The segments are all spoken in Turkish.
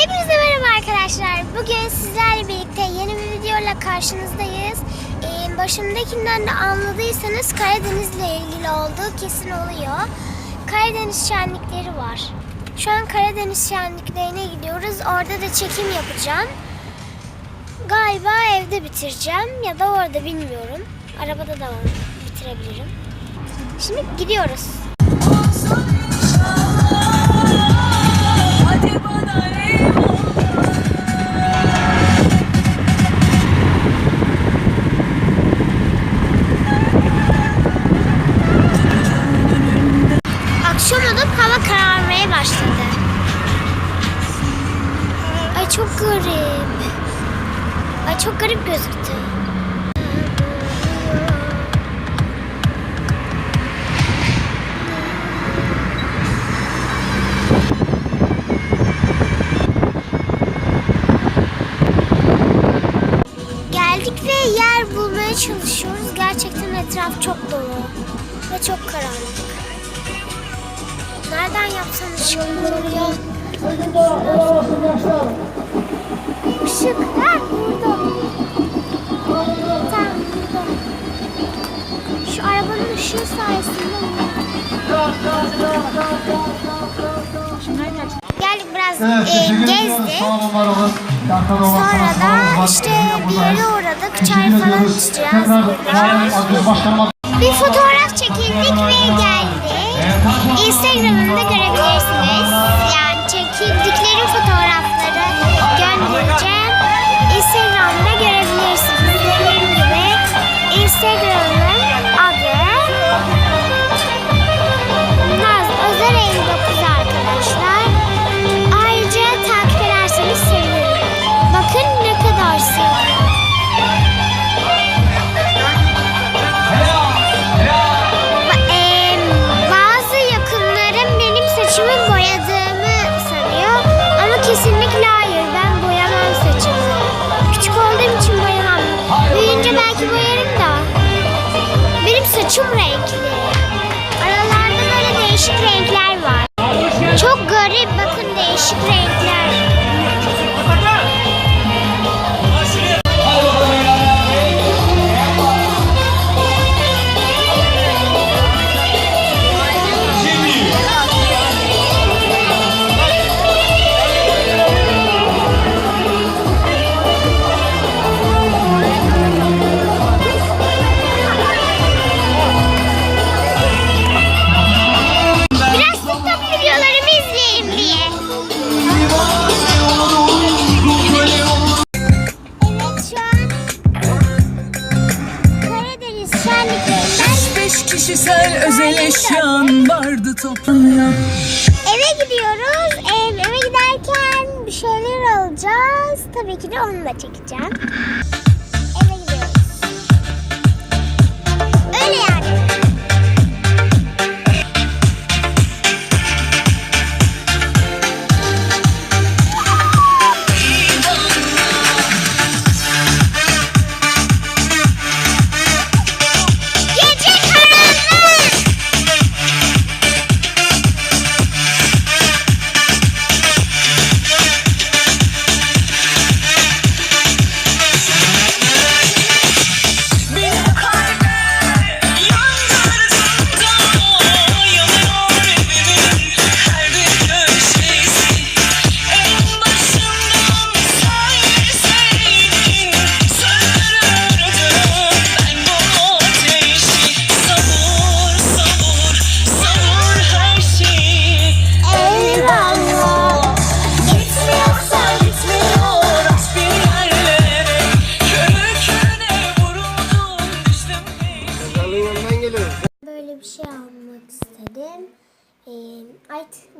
Hepinize merhaba arkadaşlar. Bugün sizlerle birlikte yeni bir videoyla karşınızdayız. Ee, başımdakinden de anladıysanız Karadeniz'le ilgili olduğu kesin oluyor. Karadeniz şenlikleri var. Şu an Karadeniz şenliklerine gidiyoruz. Orada da çekim yapacağım. Galiba evde bitireceğim ya da orada bilmiyorum. Arabada da. Bitirebilirim. Şimdi gidiyoruz. Başladı. Ay çok garip. Ay çok garip gözüktü. Geldik ve yer bulmaya çalışıyoruz. Gerçekten etraf çok dolu ve çok karanlık. Nereden yapsam ışık olur ya? Işık. Ha burada. Tamam burada. Şu arabanın ışığı sayesinde? Geldik biraz Evet, e, gezdik. Sonra da işte bir yere uğradık. Çay falan içeceğiz. Bir fotoğraf çekildik ve geldik. Instagram'ımda görebilirsiniz. Yani renkler var. Çok garip bakın değişik renkler. Eşyan vardı toplanıyor eve gidiyoruz. Ev, eve giderken bir şeyler alacağız. Tabii ki de onu da çekeceğim.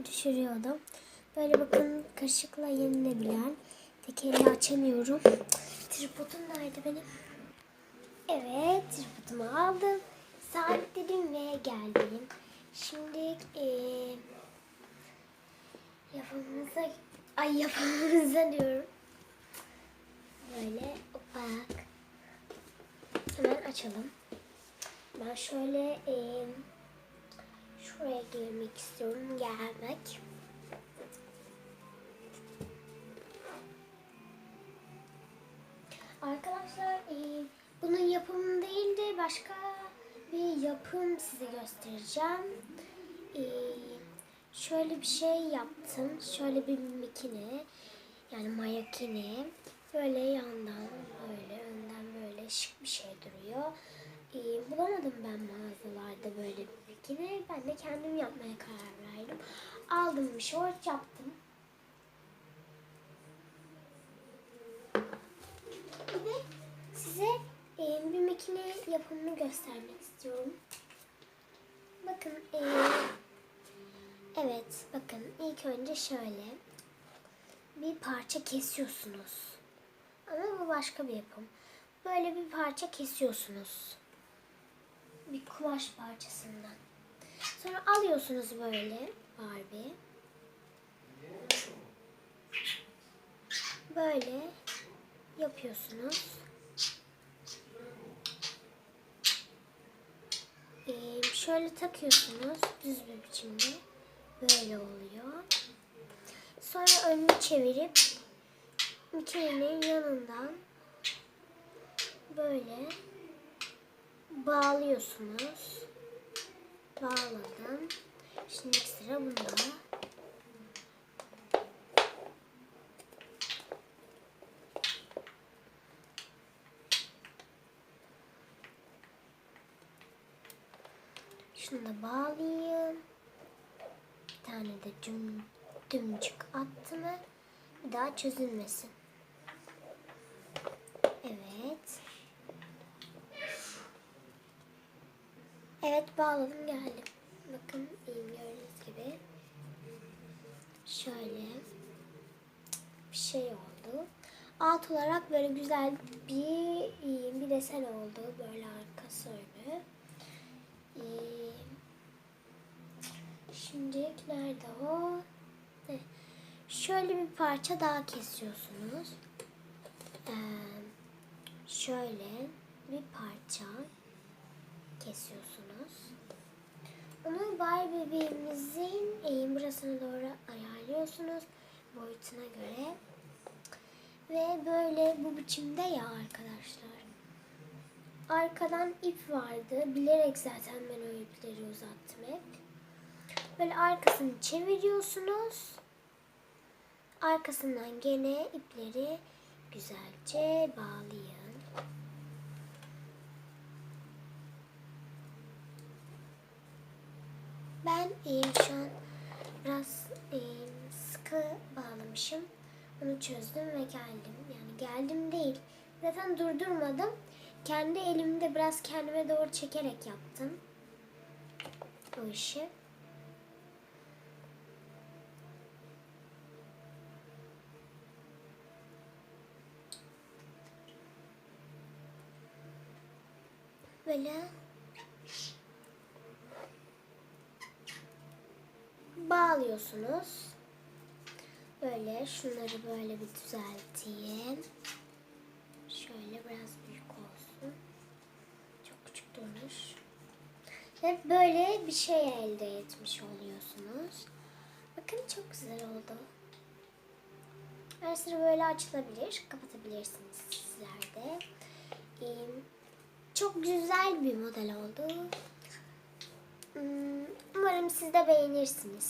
Düşürüyordum. Böyle bakın kaşıkla yenilebilen. Tek elle açamıyorum. Tripodum nerede benim? Evet tripodumu aldım. Sabitledim ve geldim. Şimdi ee, yapımıza ay yapımıza diyorum. Böyle bak. Hemen açalım. Ben şöyle e, Buraya girmek istiyorum. Gelmek. Arkadaşlar e, bunun yapımı değil de başka bir yapım size göstereceğim. E, şöyle bir şey yaptım. Şöyle bir makine. Yani mayakine. Böyle yandan böyle önden böyle şık bir şey duruyor. Ee, bulamadım ben mağazalarda böyle bir mikine. Ben de kendim yapmaya karar verdim. Aldım bir short yaptım. Bir de size e, bir makine yapımını göstermek istiyorum. Bakın e, evet bakın ilk önce şöyle bir parça kesiyorsunuz. Ama bu başka bir yapım. Böyle bir parça kesiyorsunuz. Bir kumaş parçasından. Sonra alıyorsunuz böyle Barbie. Böyle yapıyorsunuz. Ee, şöyle takıyorsunuz düz bir biçimde. Böyle oluyor. Sonra önünü çevirip makinenin yanından böyle bağlıyorsunuz. Bağladım. Şimdi sıra bunda. Şunu da bağlayayım. Bir tane de düm, dümcük attı mı bir daha çözülmesin. Evet. Evet bağladım geldim. Bakın iyiyim gördüğünüz gibi. Şöyle bir şey oldu. Alt olarak böyle güzel bir iyi bir desen oldu. Böyle arkası önü. Ee, Şimdi nerede o? Şöyle bir parça daha kesiyorsunuz. Ee, şöyle bir parça kesiyorsunuz. Onu bay bebeğimizin eğim burasına doğru ayarlıyorsunuz boyutuna göre. Ve böyle bu biçimde ya arkadaşlar. Arkadan ip vardı. Bilerek zaten ben o ipleri uzattım hep. Böyle arkasını çeviriyorsunuz. Arkasından gene ipleri güzelce bağlayın. Ben e, şu an biraz e, sıkı bağlamışım. Onu çözdüm ve geldim. Yani geldim değil. Zaten durdurmadım. Kendi elimde biraz kendime doğru çekerek yaptım. O işi. Böyle bağlıyorsunuz. Böyle şunları böyle bir düzelteyim. Şöyle biraz büyük olsun. Çok küçük durmuş. Ve böyle bir şey elde etmiş oluyorsunuz. Bakın çok güzel oldu. Her sıra böyle açılabilir. Kapatabilirsiniz sizler de. Çok güzel bir model oldu. Umarım siz de beğenirsiniz.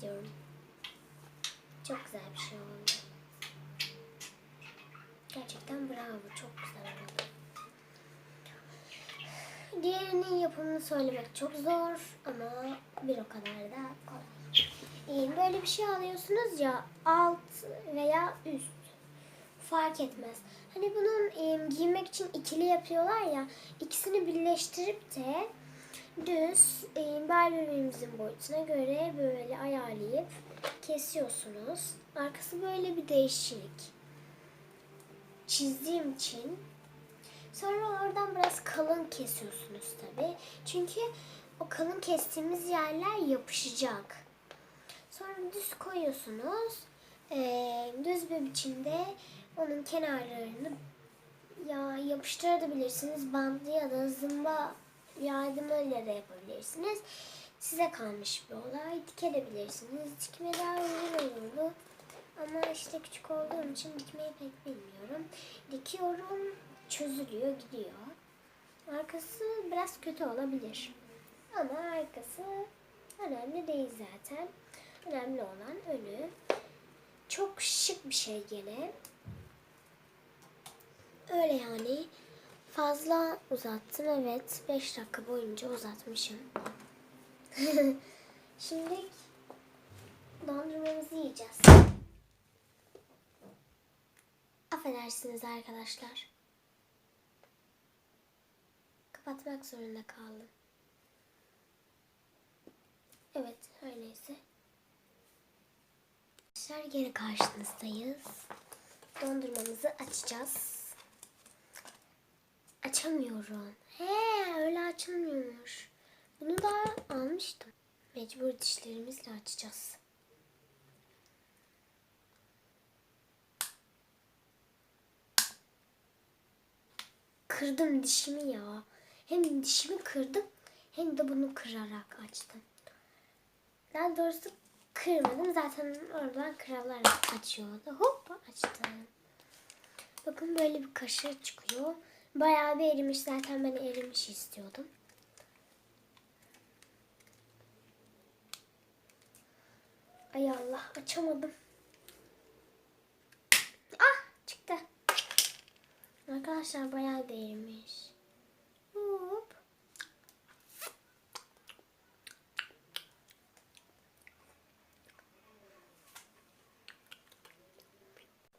Diyorum. Çok güzel bir şey oldu. Gerçekten bravo. Çok güzel oldu. Diğerinin yapımını söylemek çok zor ama bir o kadar da kolay. Böyle bir şey alıyorsunuz ya alt veya üst fark etmez. Hani bunun giymek için ikili yapıyorlar ya ikisini birleştirip de düz e, bel bebeğimizin boyutuna göre böyle ayarlayıp kesiyorsunuz. Arkası böyle bir değişik. Çizdiğim için Sonra oradan biraz kalın kesiyorsunuz tabi. Çünkü o kalın kestiğimiz yerler yapışacak. Sonra düz koyuyorsunuz. Ee, düz bir biçimde onun kenarlarını ya yapıştırabilirsiniz. Bantlı ya da zımba yardımıyla da yapabilirsiniz. Size kalmış bir olay. Dikebilirsiniz. Dikme daha güzel olurdu. Ama işte küçük olduğum için dikmeyi pek bilmiyorum. Dikiyorum, çözülüyor, gidiyor. Arkası biraz kötü olabilir. Ama arkası önemli değil zaten. Önemli olan önü. Çok şık bir şey gene. Öyle yani. Fazla uzattım evet. 5 dakika boyunca uzatmışım. Şimdi dondurmamızı yiyeceğiz. Affedersiniz arkadaşlar. Kapatmak zorunda kaldım. Evet, her neyse. Arkadaşlar gene karşınızdayız. Dondurmamızı açacağız. Açamıyorum. He, öyle açılmıyormuş. Bunu da almıştım. Mecbur dişlerimizle açacağız. Kırdım dişimi ya. Hem dişimi kırdım hem de bunu kırarak açtım. Daha doğrusu kırmadım. Zaten oradan kırarak açıyordu. Hop açtım. Bakın böyle bir kaşığı çıkıyor. Bayağı bir erimiş. Zaten ben erimiş istiyordum. Ay Allah açamadım. Ah çıktı. Arkadaşlar bayağı değirmiş. Hop.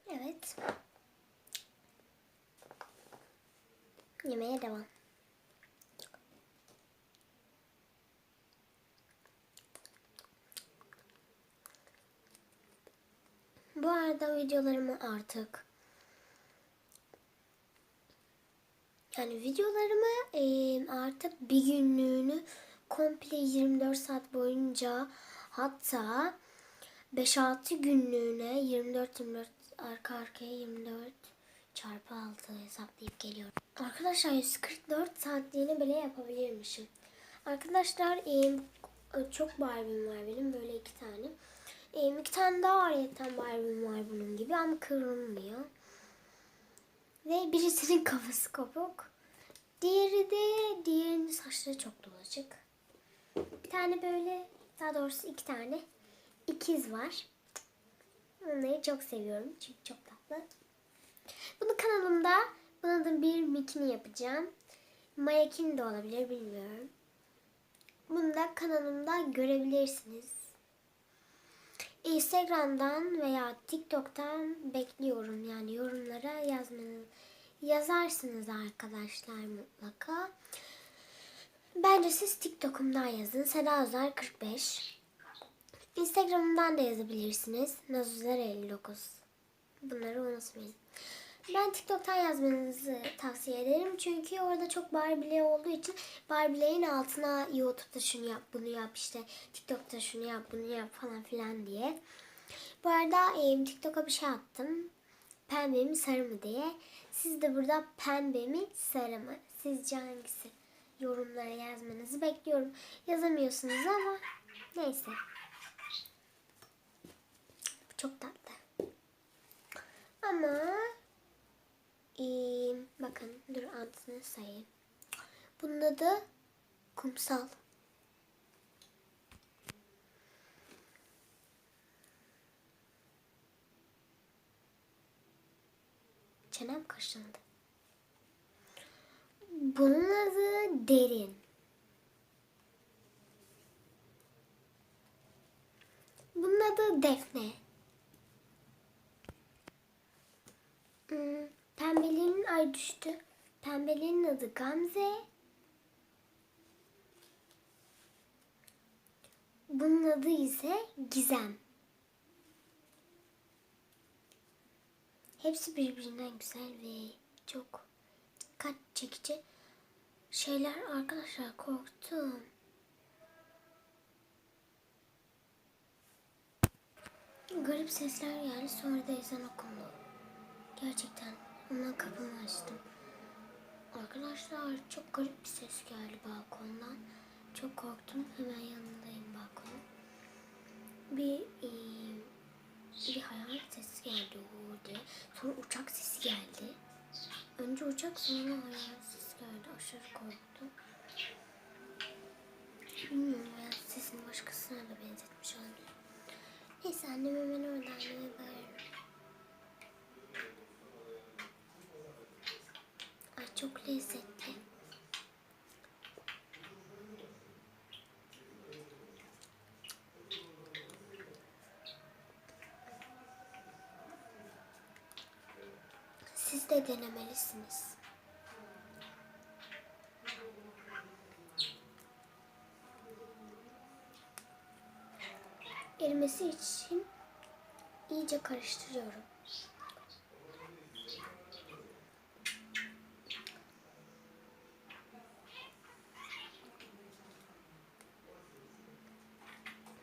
Evet. Yemeğe devam. Bu arada videolarımı artık yani videolarımı artık bir günlüğünü komple 24 saat boyunca hatta 5-6 günlüğüne 24-24 arka arkaya 24 çarpı 6 hesaplayıp geliyorum. Arkadaşlar 144 saatliğini bile yapabilirmişim. Arkadaşlar e, çok Barbie'm var benim böyle iki tane. E, iki tane daha ayrıyetten Barbie'm var bunun gibi ama kırılmıyor. Ve birisinin kafası kopuk. Diğeri de diğerinin saçları çok dolaşık. Bir tane böyle daha doğrusu iki tane ikiz var. Onları çok seviyorum çünkü çok tatlı. Bunu kanalımda buna da bir mikini yapacağım. Mayakin de olabilir bilmiyorum. Bunu da kanalımda görebilirsiniz. Instagram'dan veya TikTok'tan bekliyorum. Yani yorumlara yazmanız yazarsınız arkadaşlar mutlaka. Bence siz TikTok'umdan yazın. Seda Özer 45. Instagram'dan da yazabilirsiniz. Nazuzer 59. Bunları unutmayın. Ben TikTok'tan yazmanızı tavsiye ederim. Çünkü orada çok Barbie'li olduğu için Barbie'lerin altına YouTube'da şunu yap, bunu yap işte TikTok'ta şunu yap, bunu yap falan filan diye. Bu arada e, TikTok'a bir şey attım. Pembe mi sarı mı diye. Siz de burada pembe mi sarı mı? Sizce hangisi? Yorumlara yazmanızı bekliyorum. Yazamıyorsunuz ama neyse. Çok tatlı. Ama ee, bakın dur adını sayayım. Bunun adı kumsal. Çenem kaşındı. Bunun adı derin. Bunun adı defne. Hmm, pembelerin ay düştü. Pembelerin adı Gamze. Bunun adı ise Gizem. Hepsi birbirinden güzel ve çok dikkat çekici şeyler arkadaşlar korktum. Garip sesler geldi sonra da ezan okundu. Gerçekten ondan kapımı açtım. Arkadaşlar çok garip bir ses geldi balkondan. Çok korktum. Hemen yanındayım balkonun. Bir e, bir hayalet sesi geldi diye. Sonra uçak sesi geldi. Önce uçak sonra hayalet sesi geldi. aşırı korktu. Bilmiyorum ya sesini başkasına da benzetmiş olabilir. Neyse annem hemen orada anneme bağırıyorum. Ay çok lezzetli. Siz de denemelisiniz. Erimesi için iyice karıştırıyorum.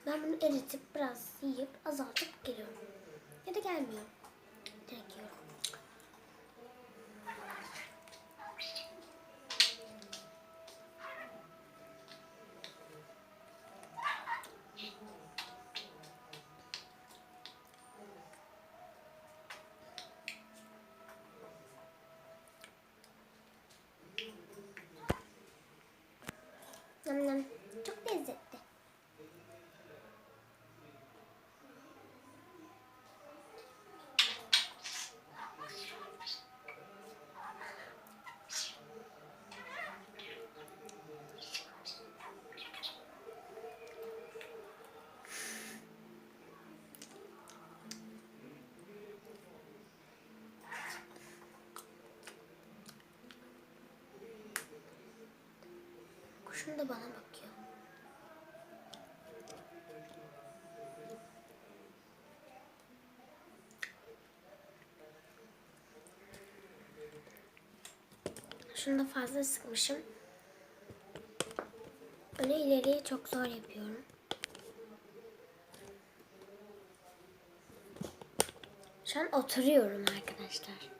Ben bunu eritip biraz yiyip azaltıp geliyorum. Ya da gelmiyorum. Kuşum da bana bakıyor. Şunu da fazla sıkmışım. Öne ileriye çok zor yapıyorum. Şu an oturuyorum arkadaşlar.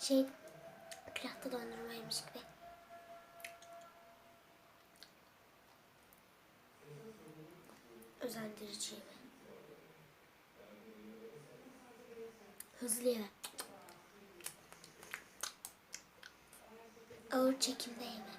Şey Külahta dondurmaymış gibi. Özendirici yeme Hızlı yeme. Ağır çekimde yeme.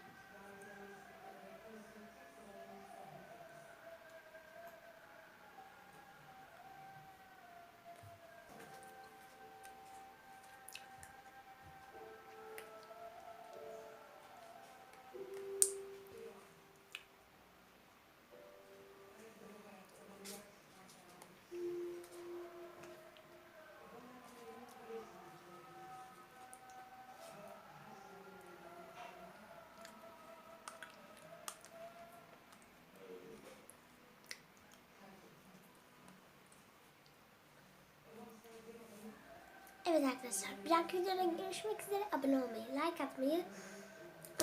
Evet arkadaşlar, bir dahaki videoda görüşmek üzere. Abone olmayı, like atmayı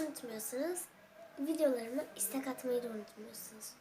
unutmuyorsunuz. Videolarıma istek atmayı da unutmuyorsunuz.